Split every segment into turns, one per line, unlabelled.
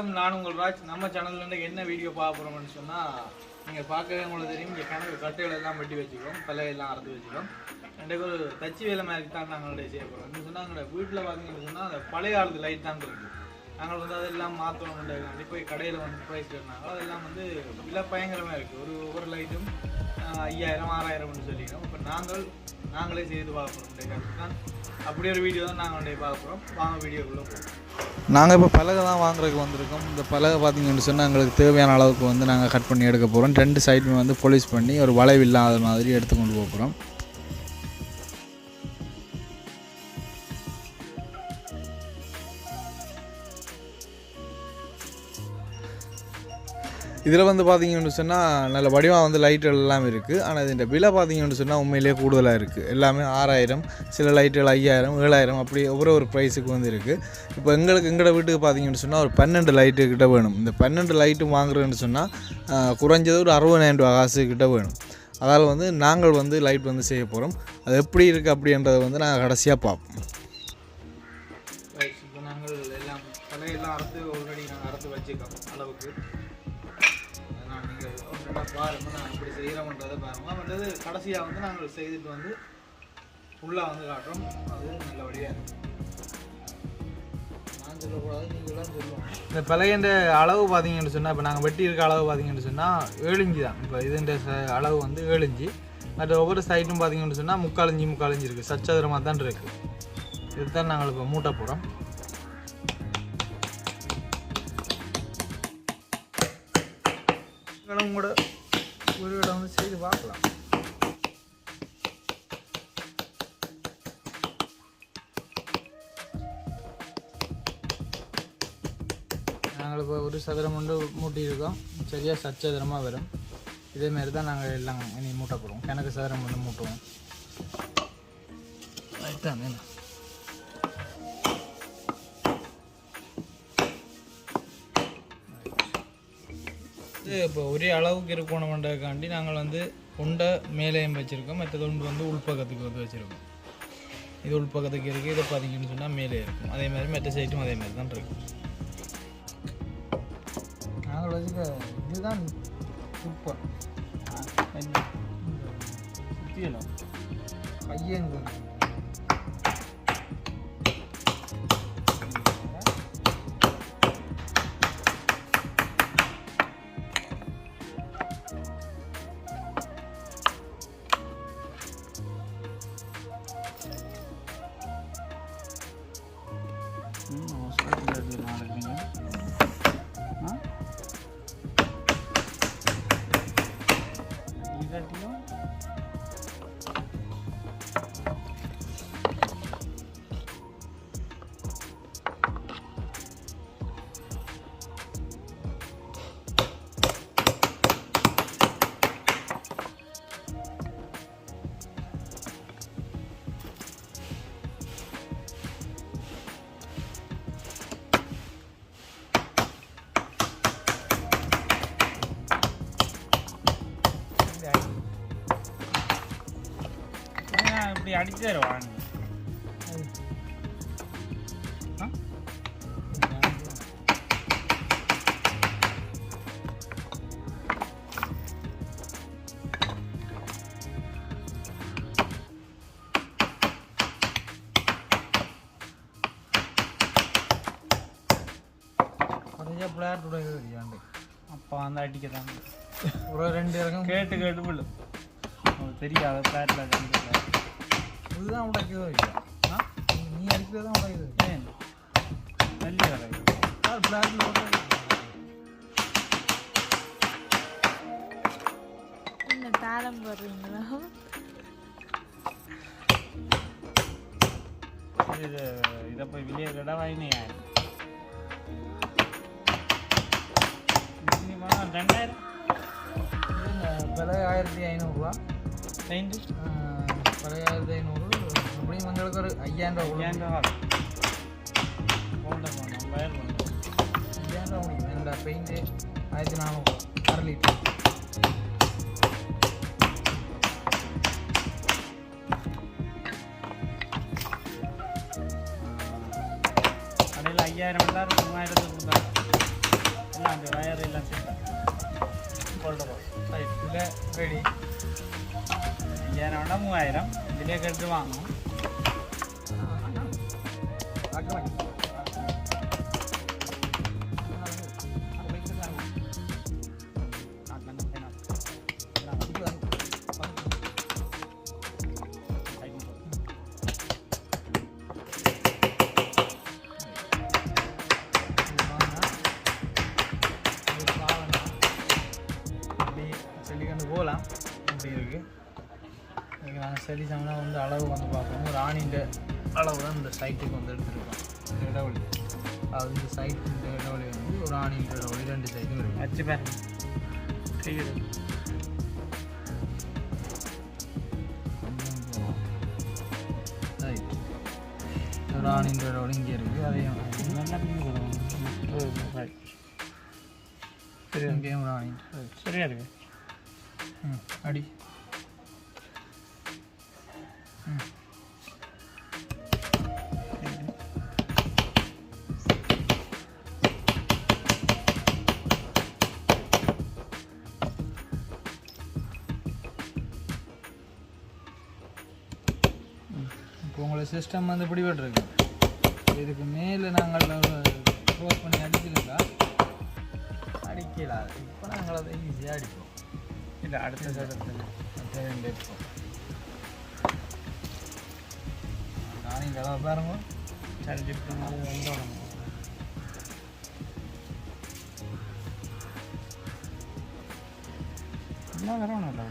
வணக்கம். நான் உங்கள் ராஜ். நம்ம சேனல்ல இருந்து என்ன வீடியோ பார்க்க போறோம்னு சொன்னா நீங்க பார்க்கவே உங்களுக்கு தெரியும். இங்க கணக்கு கட்டைகள் எல்லாம் வெட்டி வச்சுக்கோம் பிள்ளைகள்லாம் அறுத்து வச்சுக்கோம் ரெண்டுக்கு ஒரு தச்சு வேலை மாதிரி தான் நாங்களுடைய செய்ய போறோம். என்ன சொன்னா எங்களோட வீட்டில் பார்த்தீங்கன்னு சொன்னா அந்த பழைய காலத்து லைட் தான் இருக்கு. நாங்கள் வந்து அதெல்லாம் மாற்றணும் போய் கடையில் வந்து ப்ரைஸ் இருந்தாங்க அதெல்லாம் வந்து விலை பயங்கரமாக இருக்குது ஒரு ஒவ்வொரு லைட்டும் ஐயாயிரம் ஆறாயிரம்னு சொல்லிடும் இப்போ நாங்கள் நாங்களே செய்து பார்க்குறோம் தான் அப்படி ஒரு வீடியோ தான் நாங்கள் பார்க்க போகிறோம் வாங்க வீடியோக்குள்ளே போகிறோம்
நாங்கள் இப்போ பலகை தான் வாங்குறதுக்கு வந்திருக்கோம். இந்த பலகை பார்த்தீங்கன்னு சொன்னால் எங்களுக்கு தேவையான அளவுக்கு வந்து நாங்கள் கட் பண்ணி எடுக்க போகிறோம் ரெண்டு சைடுமே வந்து போலீஸ் பண்ணி ஒரு வளைவு இல்லாத மாதிரி எடுத்து கொண்டு போக போகிறோம் இதில் வந்து பார்த்தீங்கன்னு சொன்னால் நல்ல வடிவாக வந்து லைட்டுகள் எல்லாம் இருக்குது. ஆனால் இந்த விலை பார்த்தீங்கன்னு சொன்னால் உண்மையிலேயே கூடுதலாக இருக்குது. எல்லாமே ஆறாயிரம் சில லைட்டுகள் ஐயாயிரம் ஏழாயிரம் அப்படி ஒவ்வொரு ஒரு ப்ரைஸுக்கு வந்து இருக்குது. இப்போ எங்களுக்கு எங்களோட வீட்டுக்கு பார்த்தீங்கன்னு சொன்னால் ஒரு பன்னெண்டு லைட்டு கிட்ட வேணும். இந்த பன்னெண்டு லைட்டு வாங்குறேன்னு சொன்னால் குறைஞ்சது ஒரு அறுபதாயிரம் ரூபா காசு கிட்ட வேணும். அதால் வந்து நாங்கள் வந்து லைட் வந்து செய்ய போகிறோம். அது எப்படி இருக்குது அப்படின்றத வந்து நாங்கள் கடைசியாக பார்ப்போம்.
நீங்கள் ஒன்றா பாருங்க நான் இப்படி செய்கிறோம்ன்றதை பாருங்க. மற்றது கடைசியாக வந்து நாங்கள் செய்துட்டு வந்து ஃபுல்லாக வந்து காட்டுறோம். அது நல்லபடியாக இருக்கும். இந்த பழையன்ற அளவு பார்த்தீங்கன்னு சொன்னால் இப்போ நாங்கள் வெட்டி இருக்க அளவு பார்த்தீங்கன்னு சொன்னால் ஏழு இஞ்சி தான். இப்போ இதுன்ற ச- அளவு வந்து ஏழு இஞ்சி மற்ற ஒவ்வொரு சைட்டும் பார்த்தீங்கன்னு சொன்னால் முக்கால் இஞ்சி முக்கால் இஞ்சி இருக்குது சச்சதுரமாக தான் இருக்குது இதுதான் நாங்கள் இப்போ மூட்டை போகிறோம் கூட ஒரு இடம் வந்து செய்து பார்க்கலாம். நாங்கள் இப்போ ஒரு சதுரம் கொண்டு மூட்டியிருக்கோம். சரியாக சச்சதுரமாக வரும். இதேமாரி தான் நாங்கள் எல்லாம் இனி மூட்டப்படுவோம் போகிறோம் சதுரம் கொண்டு மூட்டுவோம். அதுதான் இப்போ ஒரே அளவுக்கு இருக்கணுன்றதுக்காண்டி நாங்கள் வந்து உண்டை மேலேயும் வச்சுருக்கோம். மற்றது ஒன்று வந்து உள்பக்கத்துக்கு வந்து வச்சுருக்கோம். இது உள்பக்கத்துக்கு இருக்குது இதை பார்த்தீங்கன்னு சொன்னால் மேலே இருக்கும். அதே மாதிரி மற்ற சைட்டும் அதே மாதிரி தான் இருக்கும். நாங்கள் வச்சுக்க இதுதான் சூப்பர் சுற்றியலாம் பையங்க
ஒருத்தி அடிச்சு தருவான்
பிள்ளையார் துடைக்க தெரியாண்டு
அப்போ அந்த அடிக்க
ஒரு ரெண்டு இறக்கம்
கேட்டு கேட்டு பிள்ளை தெரியாத பிள்ளையார்
இதுதான் உடைக்குதோ இல்லை ஆ? நீ அடிக்கிறது தான் உடைக்குது
ஏன்? நல்லி
பிளாட்டில்
என்ன தாளம் போடுறீங்களா?
இது இதை போய் வெளியே கடை வாங்கினீங்க ரெண்டாயிரம்?
விலை ஆயிரத்தி ஐநூறுரூவா பழைய ஆயிரத்தி ஐநூறு. அப்படியும் எங்களுக்கு ஒரு ஐயாயிரம் ரூபா உள்ள
ஏன் ரூபா போண்ட போனோம் வயர் பண்ணோம்
ஐயாயிரம் ரூபா முடியும் என்னோட பெயிண்ட்டு ஆயிரத்தி நானூறுரூவா அரை லிட்டர்
கடையில் ஐயாயிரம் எல்லாரும் மூவாயிரத்துக்கு கொடுத்தாங்க எல்லாம் அந்த வயர் எல்லாம் சேர்த்தா கொள்ளுறோம்
ரைட் இதில் ரெடி
ஐயாயிரம் வேணா மூவாயிரம் இதிலே கட்டு வாங்கணும்
அப்படி செடிக்கண்டு போகலாம் அப்படி இருக்குது இன்றைக்கி நாங்கள் செடி சாமினா வந்து அளவு வந்து பார்ப்போம் ஒரு அளவு தான் இந்த சைட்டுக்கு வந்து எடுத்துருக்கோம். இடைவெளி. அது இந்த சைட் இந்த இடைவெளி வந்து ஒரு ஆணின்ற இடைவெளி ரெண்டு சைடும் இருக்குது
வச்சு பாருங்க.
ஒரு ஆணின்ற இடைவெளி இங்கே இருக்குது அதையும்
நல்லா மீன் கொடுக்கணும் ரைட்
சரி இங்கேயும் ஒரு ஆணி
சரியா இருக்கு.
ம் அடி. ம். சிஸ்டம் வந்து பிடிபட்டுருக்கு. இதுக்கு மேலே நாங்கள் க்ளோஸ் பண்ணி அடிச்சிருந்தா அடிக்கல இப்போ நாங்கள் அதை ஈஸியாக அடிப்போம்.
இல்லை அடுத்த சதத்தில்
ரெண்டு எடுப்போம் நானும் கதவை பாருங்க
சரிஞ்சிட்டு அது என்ன வரணும் இல்லை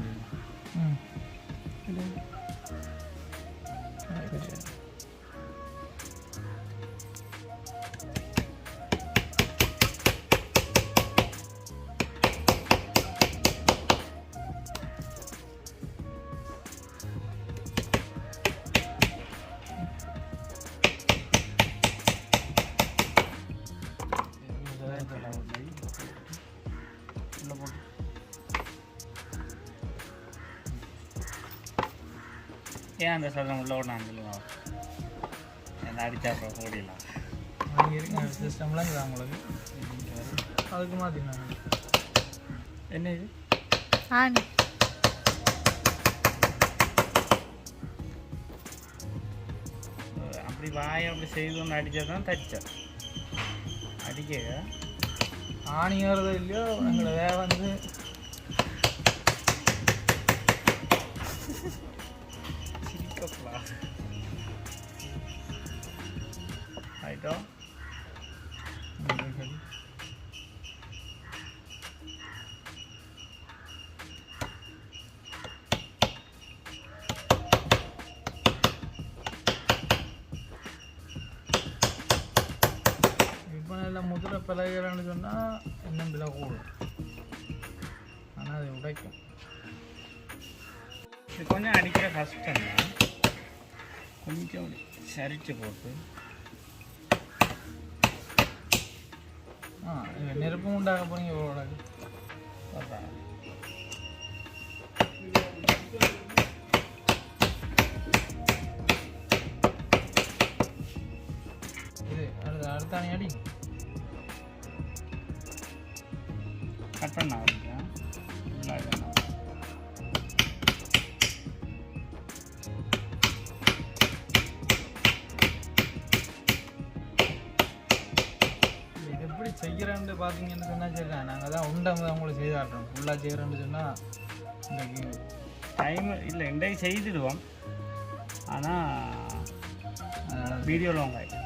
ஏன் அந்த சதம் உள்ள விடணும் சொல்லுங்க என்ன அடிச்சா அப்புறம் ஓடிடலாம்.
வாங்கி இருக்கு சிஸ்டம்லாம் இருக்குது உங்களுக்கு? அதுக்கு மாற்றினாங்க
என்ன இது
ஆணி
அப்படி வாயை அப்படி செய்து ஒன்று அடித்தா தான் தச்சா. அடிக்க
ஆணிங்கிறது இல்லையோ எங்களை வேலை வந்து சொன்னால் இன்னும் விலை கூடும் ஆனால் அது உடைக்கும்.
இது கொஞ்சம் அடிக்கிற கஷ்டம் கொஞ்சம் சரிச்சு போட்டு.
ஆ நெருப்பும் நெருப்பு உண்டாக போறீங்க இவ்வளோ காட்டுறோம் ஃபுல்லாக செய்கிறேன்னு சொன்னால் இன்றைக்கு
டைம் இல்லை இன்றைக்கு செய்துடுவோம். ஆனால் வீடியோ லாங் ஆகிடும்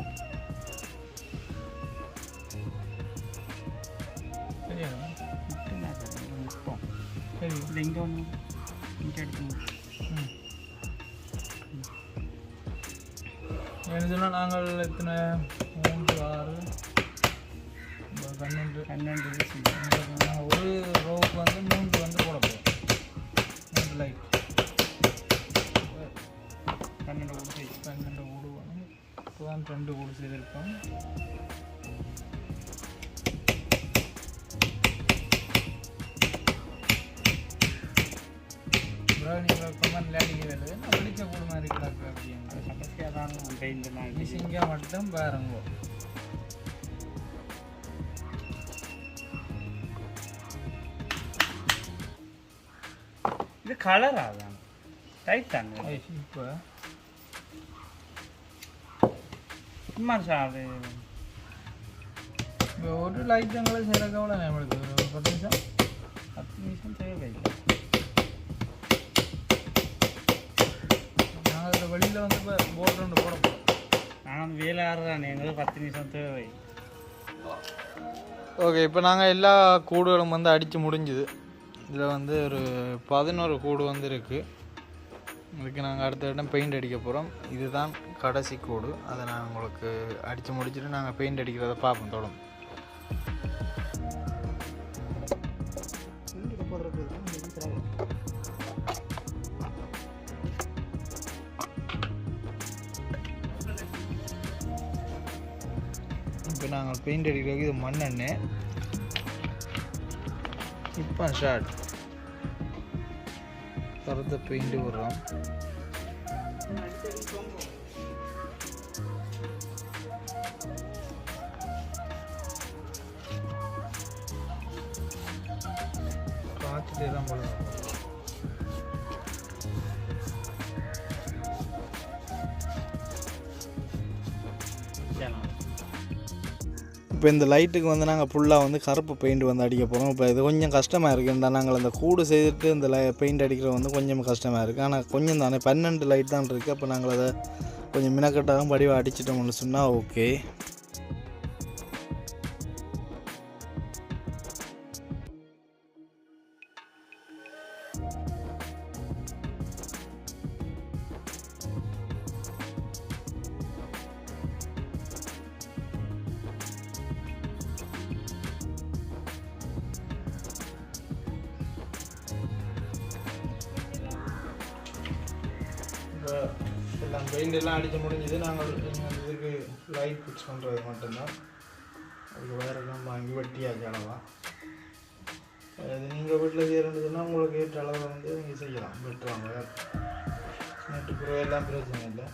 சரி.
இல்லை இங்கே ஒன்று இங்கே
ம். என்ன சொன்னால் நாங்கள் எத்தனை பன்னெண்டு
பன்னெண்டு
ஒரு ரோவுக்கு வந்து மூன்று வந்து போட போகிறோம் மூன்று லைட்
பன்னெண்டு கூட செய்யும்
பன்னெண்டு கூடு வேணும் இப்போ தான் ரெண்டு கூடு செய்திருக்கோம் நீங்கள் கமெண்ட்ல அடிக்கிறது நான் பிடிச்ச கூடு மாதிரி கிடக்கு அப்படின்னு
கடைசியாக தான் எல்லாம் அடிச்சு
மிஷிங்க மட்டும் பாருங்க.
இப்போ ஒரு லைட் எங்களை சிறக்க எவ்வளோ நேரம் எடுக்குது ஒரு பத்து நிமிஷம்
பத்து நிமிஷம் தேவை
நாங்கள் இதில் வெளியில் வந்து இப்போ போர்டு ஒன்று போட போகிறோம்
நான் வேலை ஆடுறான் எங்களுக்கு பத்து நிமிஷம் தேவை
ஓகே இப்போ நாங்கள் எல்லா கூடுகளும் வந்து அடித்து முடிஞ்சுது. இதில் வந்து ஒரு பதினோரு கூடு வந்து இருக்குது இதுக்கு நாங்கள் அடுத்த இடம் பெயிண்ட் அடிக்க போகிறோம் இதுதான் கடைசி கூடு. அதை நான் உங்களுக்கு அடித்து முடிச்சுட்டு நாங்கள் பெயிண்ட் அடிக்கிறத பார்ப்போம் தொடரும் இப்போ நாங்கள் பெயிண்ட் அடிக்கிறதுக்கு இது மண்ணெண்ணெய். இப்போ ஷார்ட் கருத்த பெயிண்ட் விடுறோம். காய்ச்சிட்டே தான் போல. இப்போ இந்த லைட்டுக்கு வந்து நாங்கள் ஃபுல்லாக வந்து கருப்பு பெயிண்ட் வந்து அடிக்க போகிறோம் இப்போ இது கொஞ்சம் கஷ்டமாக இருக்குண்டா நாங்கள் அந்த கூடு செய்துட்டு இந்த லை பெயிண்ட் அடிக்கிறது வந்து கொஞ்சம் கஷ்டமாக இருக்குது ஆனால் கொஞ்சம் தானே பன்னெண்டு லைட் தான் இருக்குது அப்போ நாங்கள் அதை கொஞ்சம் மினக்கட்டாகவும் படிவாக அடிச்சிட்டோம்னு சொன்னால் ஓகே எல்லாம் பெயிண்ட் எல்லாம் அடித்து முடிஞ்சது நாங்கள் எங்கள் இதுக்கு லைட் ஃபிக்ஸ் பண்ணுறது மட்டும்தான். அதுக்கு வேறு எல்லாம் வாங்கி வெட்டியாச்சு அளவாக அது நீங்கள் வீட்டில் செய்கிறதுன்னா உங்களுக்கு ஏற்ற அளவில் வந்து நீங்கள் செய்யலாம். வெட்டுவாங்க நெட்டுக்குறவு எல்லாம் பிரச்சனை இல்லை.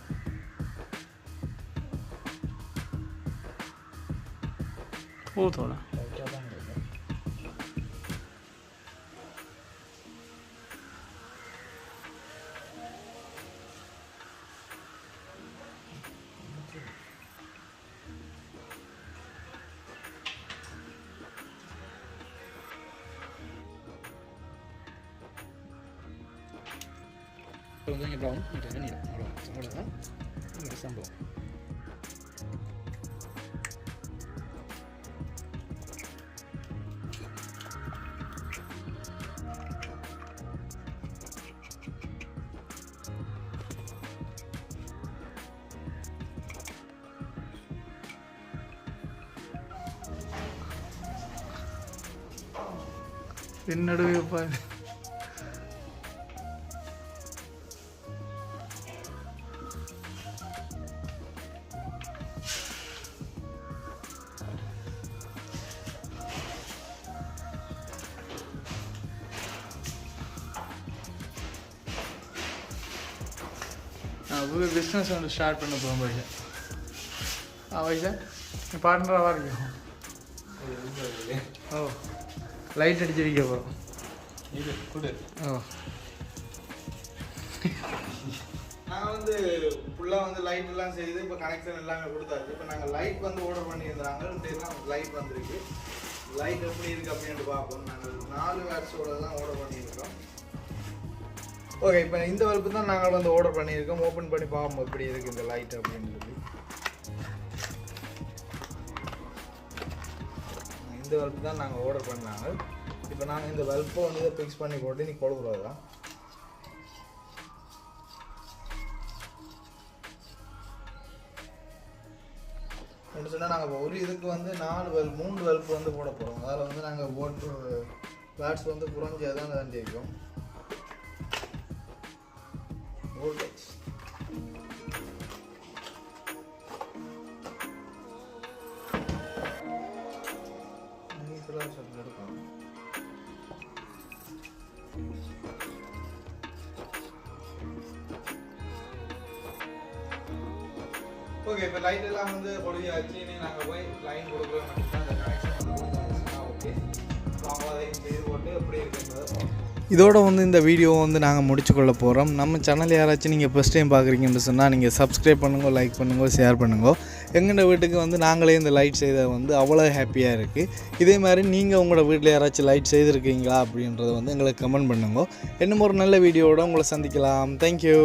போதும்.
கொஞ்சம் ப்ரௌன் கொஞ்சம் நீளம் அவ்வளோ அவ்வளோதான் ஒரு சம்பவம்
பின்னடுவே பாரு புது பிஸ்னஸ் ஒன்று ஸ்டார்ட் பண்ண போகிறோம் பைசா ஆ பைசா பார்ட்னராக இருக்கும் ஓ லைட் அடிச்சிருக்க போகிறோம்
இது கொடு.
ஓ. நாங்கள் வந்து ஃபுல்லாக வந்து லைட் எல்லாம் செய்து இப்போ கனெக்ஷன் எல்லாமே கொடுத்தாச்சு. இப்போ நாங்கள் லைட் வந்து ஆர்டர் பண்ணியிருந்தாங்க. லைட் வந்திருக்கு. லைட் எப்படி இருக்குது அப்படின்ட்டு பார்ப்போம். நாங்கள் நாலு வேட்ஸோட தான் ஆர்டர் பண்ணியிருக்கோம். ஓகே இப்போ இந்த வெல்ப்பு தான் நாங்கள் வந்து ஆர்டர் பண்ணியிருக்கோம். ஓப்பன் பண்ணி பார்ப்போம் எப்படி இருக்குது இந்த லைட் அப்படின்றது. இந்த வெல்ப்பு தான் நாங்கள் ஆர்டர் பண்ணாங்க. இப்போ நாங்கள் இந்த பல்பை வந்து இதை ஃபிக்ஸ் பண்ணி போட்டு நீ கொடுக்குறது தான் அப்படின்னு சொன்னால் நாங்கள் ஒரு இதுக்கு வந்து நாலு பல்ப் மூணு பல்ப் வந்து போட போகிறோம் அதில் வந்து நாங்கள் போட்டு பேட்ஸ் வந்து குறைஞ்சி தான் வேண்டியிருக்கோம் இருக்கோம் வோல்டேஜ் ஓகே இப்போ லைட் எல்லாம் வந்து பொழுதியாச்சு இனி நாங்கள் போய் லைன் கொடுக்குற மட்டும்தான் அந்த கனெக்ஷன் வந்து ஓகே அவங்க அதையும் செய்து போட்டு எப்படி இருக்குன்றதை பார்ப்போம். இதோட வந்து இந்த வீடியோ வந்து நாங்கள் முடிச்சுக்கொள்ள போகிறோம் நம்ம சேனல் யாராச்சும் நீங்கள் ஃபஸ்ட் டைம் பார்க்குறீங்கன்னு சொன்னால் நீங்கள் சப்ஸ்கிரைப் பண்ணுங்கள் லைக் பண்ணுங்கள் ஷேர் பண்ணுங்கள் எங்களோட வீட்டுக்கு வந்து நாங்களே இந்த லைட் செய்த வந்து அவ்வளோ ஹாப்பியாக இருக்குது இதே மாதிரி நீங்கள் உங்களோட வீட்டில் யாராச்சும் லைட் செய்திருக்கீங்களா அப்படின்றத வந்து எங்களுக்கு கமெண்ட் பண்ணுங்க. இன்னும் ஒரு நல்ல வீடியோவோட உங்களை சந்திக்கலாம். தேங்க்யூ